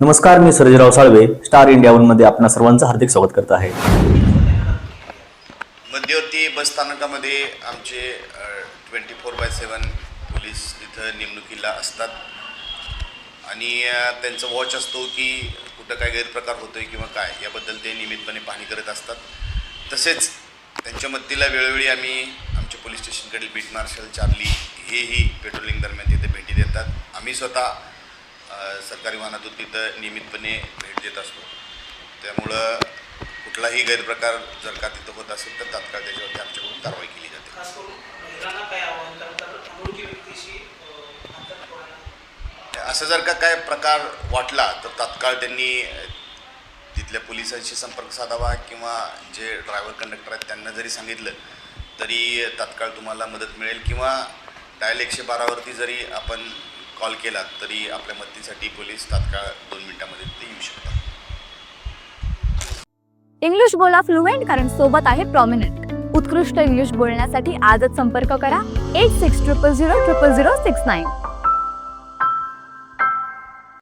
नमस्कार मी Sarjerao Salve star India वनमध्ये आपणा सर्वांचं हार्दिक स्वागत करत आहे. मध्यवर्ती बस स्थानकामध्ये आमचे twenty four by seven police तिथं नेमणुकीला असतात. आणि त्यांचं त्यांचा वॉच असतो की कुठं काय गैरप्रकार होतोय किंवा काय याबद्दल ते नियमितपणे पाहणी करत असतात. तसेच त्यांच्या मदतीला वेळोवेळी आम्ही आमच्या पोलीस स्टेशनकडील बीट मार्शल चार्ली हेही पेट्रोलिंग दरम्यान तिथे भेटी देतात. आम्ही स्वतः सरकारी वाहनातून तिथं नियमितपणे भेट देत असतो. त्यामुळं कुठलाही गैरप्रकार जर का तिथं होत असेल तर तात्काळ त्याच्यावरती आमच्याकडून कारवाई केली जाते. असं जर का काय प्रकार वाटला तर तात्काळ त्यांनी तिथल्या पोलिसांशी संपर्क साधावा किंवा जे ड्रायव्हर कंडक्टर आहेत त्यांना जरी सांगितलं तरी तात्काळ तुम्हाला मदत मिळेल किंवा डायल एकशे बारावरती जरी आपण कॉल केला तरी आपल्या मदतीसाठी पोलीस तात्काळ दोन मिनिटांमध्ये ते येऊ शकतात. इंग्लिश बोला फ्लुएंट कारण सोबत आहे प्रॉमिनंट उत्कृष्ट इंग्लिश बोलण्यासाठी आजच संपर्क करा. Eight six triple zero triple zero six nine